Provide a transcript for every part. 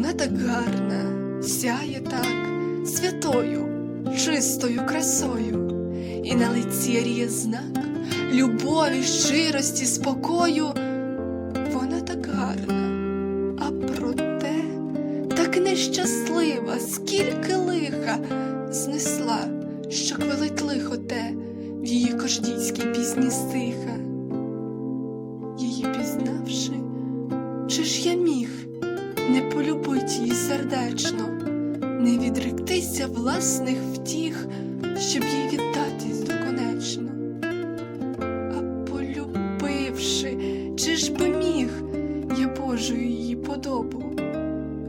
так гарна, сяє так святою, чистою красою, і на лиці ріє знак любові, щирості, спокою. Вона так гарна, а проте так нещаслива, скільки лиха знесла, що квилить лихо те в її кождійській пісні стиха. Не полюбить її сердечно, не відректися власних втіх, щоб їй віддатись доконечно. А полюбивши, чи ж би міг я Божою її подобу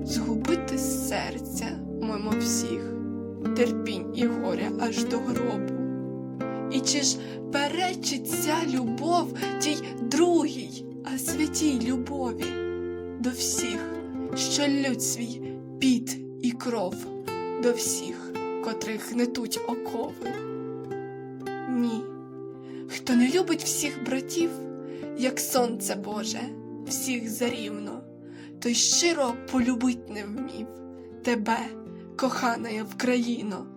згубити серця, мимо всіх, терпінь і горя аж до гробу. І чи ж перечить ця любов тій другій, а святій любові до всіх, що лють свій піт і кров, до всіх, котрих гнетуть окови? Ні, хто не любить всіх братів, як сонце Боже, всіх зарівно, той щиро полюбить не вмів тебе, кохана я Вкраїно.